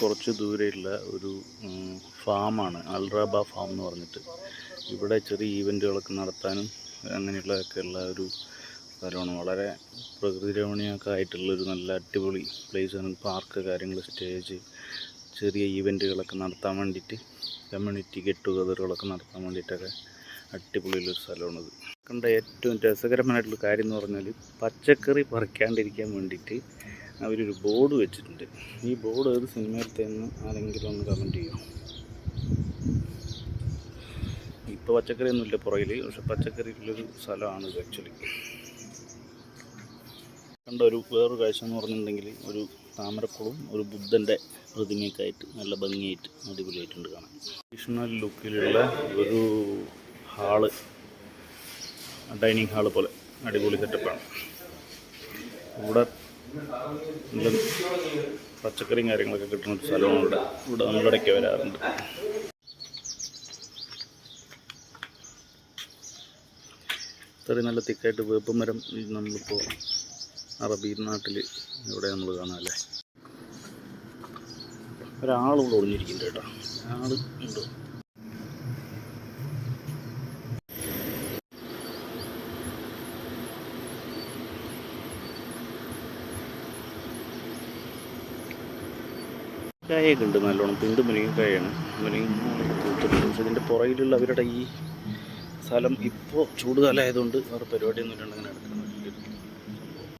കുറച്ച് ദൂരെയുള്ള ഒരു ഫാമാണ്. അൽറാബ ഫാം എന്ന് പറഞ്ഞിട്ട്. ഇവിടെ ചെറിയ ഈവന്റുകളൊക്കെ നടത്താനും അങ്ങനെയുള്ളതൊക്കെ ഉള്ള ഒരു സ്ഥലമാണ്. വളരെ പ്രകൃതി രമണീയമൊക്കെ ആയിട്ടുള്ളൊരു നല്ല അടിപൊളി പ്ലേസാണ് പാർക്ക് കാര്യങ്ങൾ സ്റ്റേജ് ചെറിയ ഈവന്റുകളൊക്കെ നടത്താൻ വേണ്ടിയിട്ട് കമ്മ്യൂണിറ്റി ഗെറ്റ് ടുഗദറുകളൊക്കെ നടത്താൻ വേണ്ടിയിട്ടൊക്കെ അടിപൊളിയുള്ളൊരു സ്ഥലമാണിത്. കണ്ട ഏറ്റവും രസകരമായിട്ടുള്ള കാര്യം എന്ന് പറഞ്ഞാൽ പച്ചക്കറി പറിക്കാണ്ടിരിക്കാൻ വേണ്ടിയിട്ട് അവരൊരു ബോർഡ് വെച്ചിട്ടുണ്ട്. ഈ ബോർഡ് ഏത് സിനിമയിലത്തേന്ന് ആരെങ്കിലും ഒന്ന് കമന്റ് ചെയ്യും? ഇപ്പോൾ പച്ചക്കറി ഒന്നുമില്ല പുറകിൽ പക്ഷെ പച്ചക്കറി ഉള്ളൊരു സ്ഥലമാണ് ഇത് ആക്ച്വലി കണ്ട ഒരു വേറൊരു കാഴ്ച എന്ന് പറഞ്ഞിട്ടുണ്ടെങ്കിൽ ഒരു താമരക്കുളവും ഒരു ബുദ്ധന്റെ പ്രതിമയൊക്കെ ആയിട്ട് നല്ല ഭംഗിയായിട്ട് അടിപൊളിയായിട്ടുണ്ട് കാണാൻ. ട്രഡീഷണൽ ലുക്കിലുള്ള ഒരു ഹാൾ ഡൈനിങ് ഹാൾ പോലെ അടിപൊളി സെറ്റപ്പാണ് ഇവിടെ പച്ചക്കറിയും കാര്യങ്ങളൊക്കെ കിട്ടുന്ന ഒരു സ്ഥലമാണ് ഇവിടെ. ഇവിടെ നമ്മളിടയ്ക്ക് വരാറുണ്ട്. ഇത്രയും നല്ല തിക്കായിട്ട് വേപ്പ് മരം നമ്മളിപ്പോൾ അറബി നാട്ടിൽ ഇവിടെ നമ്മൾ കാണാമല്ലേ ഒരാളിവിടെ ഒളിഞ്ഞിരിക്കുന്നുണ്ട് കേട്ടോ. ആൾ ഉണ്ട്. കായൊക്കെ ഉണ്ട് നല്ലോണം പിണ്ട് മുരിങ്ങക്കായാണ് മുരിങ്ങ പൂത്തിട്ടുണ്ട്. ഇതിന്റെ പുറകിലുള്ള അവരുടെ ഈ സ്ഥലം ഇപ്പോൾ ചൂടുകാലമായതുകൊണ്ട് വേറെ പരിപാടിയൊന്നും ഇല്ലാണ്ട് അങ്ങനെ കിടക്കണം